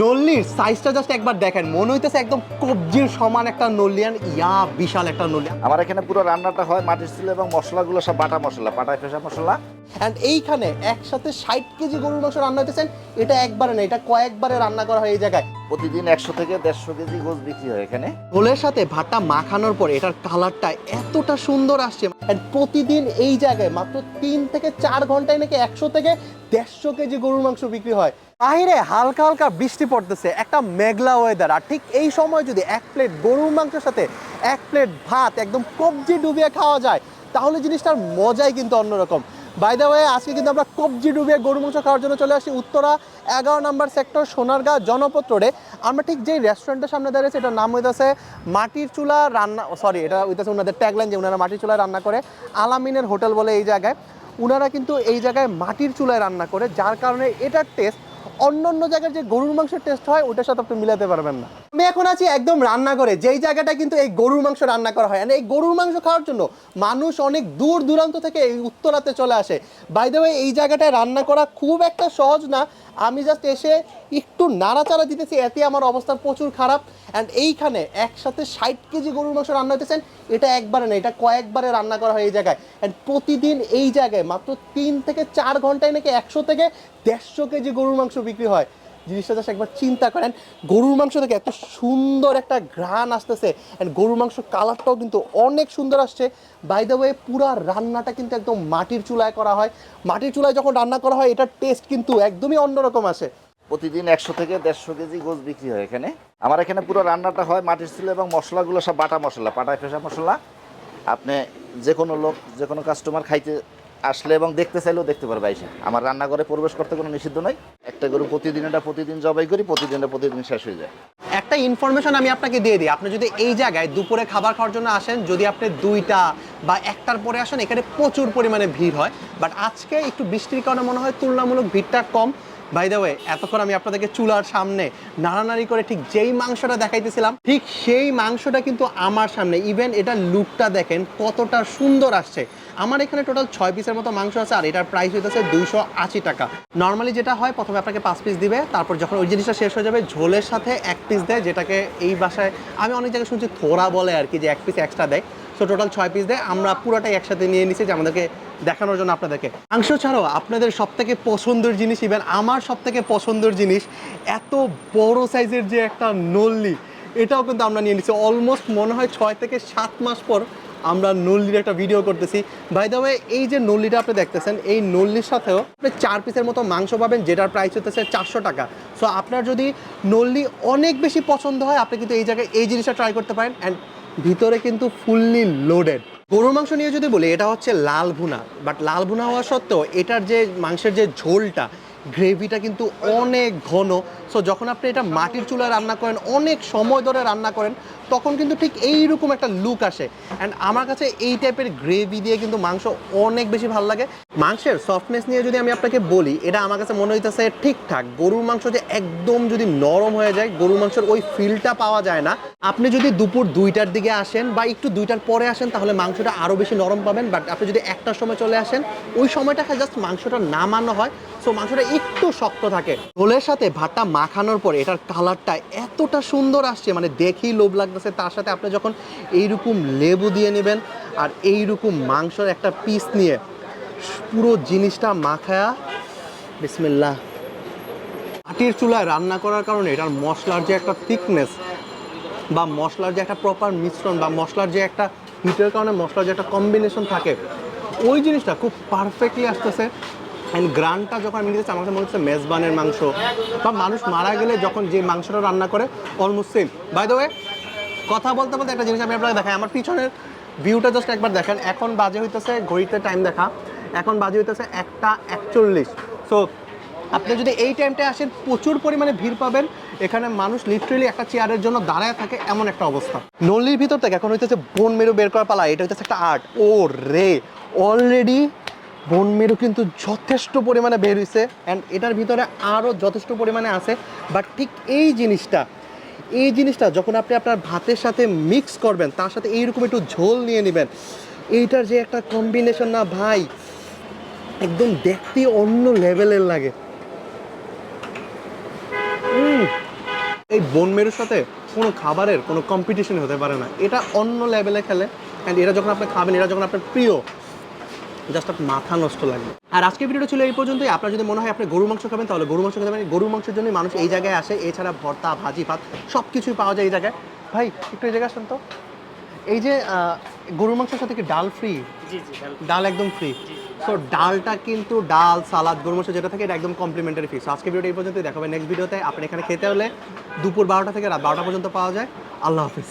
নল্লির সাইজটা জাস্ট একবার দেখেন। মনে হইতেছে একদম কবজির সমান একটা নল্লিয়ান। ইয়া বিশাল একটা নল্লিয়ান। আমার এখানে পুরো রান্নাটা হয় মাটির ছিল এবং মশলাগুলো সব বাটা মশলা বাটায় ফেসা মশলা। অ্যান্ড এইখানে একসাথে ষাট কেজি গরুর মাংস রান্না হইতেছেন এটা একবারে না এটা কয়েকবারে রান্না করা হয় এই জায়গায়। প্রতিদিন একশো থেকে দেড়শো কেজি গোস বিক্রি হয় এখানে। ঝোলের সাথে ভাতটা মাখানোর পর এটার কালারটা এতটা সুন্দর আসছে। প্রতিদিন এই জায়গায় মাত্র তিন থেকে চার ঘন্টায় নাকি একশো থেকে দেড়শো কেজি গরুর মাংস বিক্রি হয়। বাইরে হালকা হালকা বৃষ্টি পড়তেছে, একটা মেঘলা ওয়েদার আর ঠিক এই সময় যদি এক প্লেট গরুর মাংসের সাথে এক প্লেট ভাত, একদম কবজি ডুবিয়ে খাওয়া যায়, তাহলে জিনিসটার মজাই কিন্তু অন্যরকম। বাই দ্য ওয়ে আজকে কিন্তু আমরা কবজি ডুবিয়ে গরু মাংস খাওয়ার জন্য চলে আসি উত্তরা, এগারো নম্বর সেক্টর সোনারগাঁ জনপদ রোডে আমরা ঠিক যেই রেস্টুরেন্টের সামনে দাঁড়িয়েছি এটার নাম হইতেছে মাটির চুলা রান্না সরি এটা হইতেছে ওনাদের ট্যাগলাইন যে ওনারা মাটির চুলায় রান্না করে। আলামিনের হোটেল বলে এই জায়গায়। ওনারা কিন্তু এই জায়গায় মাটির চুলায় রান্না করে, যার কারণে এটার টেস্ট অন্য অন্য জায়গায় যে গরুর মাংসের টেস্ট হয় ওটার সাথে আপনি মিলাতে পারবেন না। আমি এখন আছি একদম রান্না করে যেই জায়গাটা কিন্তু এই গরুর মাংস রান্না করা হয়। এই গরুর মাংস খাওয়ার জন্য মানুষ অনেক দূর দূরান্ত থেকে এই উত্তরাতে চলে আসে। বাই দ্য এই জায়গাটায় রান্না করা খুব একটা সহজ না। আমি জাস্ট এসে একটু নাড়াচাড়া দিতেছি, এতে আমার অবস্থা প্রচুর খারাপ। অ্যান্ড এইখানে একসাথে ষাট কেজি গরুর মাংস রান্না হইতেছেন এটা একবারে না, এটা কয়েকবারে রান্না করা হয় এই জায়গায়। অ্যান্ড প্রতিদিন এই জায়গায় মাত্র তিন থেকে চার ঘন্টায় নাকি একশো থেকে দেড়শো কেজি গরুর মাংস বিক্রি হয়। জিনিসটা জাস্ট একবার চিন্তা করেন, গরুর মাংস থেকে এত সুন্দর একটা ঘ্রাণ আসতেছে অ্যান্ড গরুর মাংস কালারটাও কিন্তু অনেক সুন্দর আসছে। বাই দ্য ওয়ে পুরো রান্নাটা কিন্তু একদম মাটির চুলায় করা হয়। মাটির চুলায় যখন রান্না করা হয়, এটার টেস্ট কিন্তু একদমই অন্যরকম আসে। প্রতিদিন একশো থেকে দেড়শো কেজি গোছ বিক্রি হয় এখানে। আমার এখানে পুরো রান্নাটা হয় মাটির ছিল এবং মশলাগুলো সব বাটা মশলা বাটায় ফেসা মশলা। আপনি যে কোনো লোক যে কোনো কাস্টমার খাইতে আসলে এবং দেখতে চাইলেও দেখতে পারবে আইসা। আমার রান্নাঘরে প্রবেশ করতে কোনো নিষিদ্ধ নয় একটা গরু প্রতিদিন এটা প্রতিদিন জবাই করি, প্রতিদিন এটা প্রতিদিন শেষ হয়ে যায়। একটা ইনফরমেশন আমি আপনাকে দিয়ে দিই। আপনি যদি এই জায়গায় দুপুরে খাবার খাওয়ার জন্য আসেন, যদি আপনি দুইটা বা একটার পরে আসেন, এখানে প্রচুর পরিমাণে ভিড় হয়। বাট আজকে একটু বৃষ্টির কারণে মনে হয় তুলনামূলক ভিড়টা কম। বাই দ্য ওয়ে এতক্ষণ আমি আপনাদেরকে চুলার সামনে নাড়ানাড়ি করে ঠিক যেই মাংসটা দেখাইতেছিলাম, ঠিক সেই মাংসটা কিন্তু আমার সামনে। ইভেন এটা লুকটা দেখেন কতটা সুন্দর আসছে। আমার এখানে টোটাল ছয় পিসের মতো মাংস আছে, আর এটার প্রাইস হইতেছে দুইশো আশি টাকা। নর্মালি যেটা হয়, প্রথমে আপনাকে পাঁচ পিস দিবে, তারপর যখন ওই জিনিসটা শেষ হয়ে যাবে, ঝোলের সাথে এক পিস দেয়, যেটাকে এই বাসায়, আমি অনেক জায়গায় শুনছি থোড়া বলে আর কি, যে এক পিস এক্সট্রা দেয়। সো টোটাল ছয় পিস দেয়, আমরা পুরোটাই একসাথে নিয়ে নিছি যে আমাদেরকে দেখানোর জন্য আপনাদেরকে। মাংস ছাড়াও আপনাদের সব থেকে পছন্দের জিনিস ইভেন আমার সব থেকে পছন্দের জিনিস, এত বড় সাইজের যে একটা নল্লি, এটাও কিন্তু আমরা নিয়ে নিচ্ছি অলমোস্ট মনে হয় ছয় থেকে সাত মাস পর আমরা নল্লির একটা ভিডিও করতেছি। বাই দ্য ওয়ে এই যে নল্লিটা আপনি দেখতেছেন, এই নল্লির সাথেও আপনি চার পিসের মতো মাংস পাবেন, যেটার প্রাইস হতেছে চারশো টাকা। সো আপনার যদি নল্লি অনেক বেশি পছন্দ হয়, আপনি কিন্তু এই জায়গায় এই জিনিসটা ট্রাই করতে পারেন। অ্যান্ড ভিতরে কিন্তু ফুললি লোডেড গরুর মাংস নিয়ে যদি বলি, এটা হচ্ছে লাল ভুনা। বাট লাল ভুনা হওয়া সত্ত্বেও এটার যে মাংসের যে ঝোলটা, গ্রেভিটা কিন্তু অনেক ঘন। সো যখন আপনি এটা মাটির চুলায় রান্না করেন, অনেক সময় ধরে রান্না করেন তখন কিন্তু ঠিক এইরকম একটা লুক আসে। অ্যান্ড আমার কাছে এই টাইপের গ্রেভি দিয়ে কিন্তু মাংস অনেক বেশি ভালো লাগে। মাংসের সফটনেস নিয়ে যদি আমি আপনাকে বলি, এটা আমার কাছে মনে হইতেছে ঠিকঠাক। গরুর মাংস যে একদম যদি নরম হয়ে যায়, গরুর মাংসের ওই ফিলটা পাওয়া যায় না। আপনি যদি দুপুর দুইটার দিকে আসেন বা একটু দুইটার পরে আসেন, তাহলে মাংসটা আরও বেশি নরম পাবেন। বাট আপনি যদি একটার সময় চলে আসেন, ওই সময়টাকে জাস্ট মাংসটা নামানো হয়। সো মাংসটা একটু শক্ত থাকে। ঝোলের সাথে ভাতটা মাখানোর পর এটার কালারটা এতটা সুন্দর আসছে মানে দেখেই লোভ লাগতেছে তার সাথে আপনি যখন এইরকম লেবু দিয়ে নেবেন আর এইরকম মাংসর একটা পিস নিয়ে পুরো জিনিসটা মাখায়া, বিসমিল্লাহ। মাটির চুলায় রান্না করার কারণে এটার মশলার যে একটা থিকনেস বা মশলার যে একটা প্রপার মিশ্রণ বা মশলার যে একটা হিটের কারণে মশলার যে একটা কম্বিনেশন থাকে, ওই জিনিসটা খুব পারফেক্টলি আসতেছে। অ্যান্ড গ্রানটা যখন আমি নিতেছি আমার মনে হচ্ছে মেজবানের মাংস। বা মানুষ মারা গেলে যখন যে মাংসটা রান্না করে almost same by the way কথা বলতে বলতে একটা জিনিস আমি আপনাকে দেখাই। আমার পিছনের ভিউটা জাস্ট একবার দেখেন। এখন বাজে হইতেছে ঘড়িতে টাইম দেখা। এখন বাজে হইতেছে একটা একচল্লিশ। সো আপনি যদি এই টাইমটায় আসেন, প্রচুর পরিমাণে ভিড় পাবেন। এখানে মানুষ লিটারেলি একটা চেয়ারের জন্য দাঁড়ায় থাকে এমন একটা অবস্থা। নল্লির ভিতর থেকে এখন হইতেছে বন মেরু বের করা পালা। এটা হইতেছে একটা আর্ট ও রে অলরেডি বন মেরু কিন্তু যথেষ্ট পরিমাণে বের হয়েছে অ্যান্ড এটার ভিতরে আরও যথেষ্ট পরিমাণে আছে। বাট ঠিক এই জিনিসটা এই জিনিসটা যখন আপনি আপনার ভাতের সাথে মিক্স করবেন, তার সাথে এইরকম একটু ঝোল নিয়ে নেবেন, এইটার যে একটা কম্বিনেশন না ভাই, একদম দেখতে অন্য লেভেলের লাগে। এই বোন মেরুর সাথে কোনো খাবারের কোনো কম্পিটিশন হতে পারে না। এটা অন্য লেভেলে খেলে অ্যান্ড এটা যখন আপনি খাবেন এটা যখন আপনার প্রিয় জাস্ট আপনার মাথা নষ্ট লাগবে আর আজকের ভিডিওটা ছিল এই পর্যন্তই। আপনার যদি মনে হয় আপনি গরু মাংস খাবেন তাহলে গরু মাংস খেতে পারেন। গরু মাংসের জন্য মানুষ এই জায়গায় আসে এছাড়া ভর্তা ভাজি ভাত সব কিছুই পাওয়া যায় এই জায়গায়। ভাই একটু এই জায়গায় আসেন তো। এই যে গরুর মাংসের সাথে কি ডাল ফ্রি ডাল একদম ফ্রি সো ডালটা কিন্তু ডাল সালাদ গরু মাংস যেটা থাকে এটা একদম কমপ্লিমেন্টারি ফ্রি সো আজকে ভিডিও এই পর্যন্তই। দেখাবেন নেক্সট ভিডিওতে আপনি এখানে খেতে হলে দুপুর বারোটা থেকে রাত বারোটা পর্যন্ত পাওয়া যায়। আল্লাহ হাফিজ।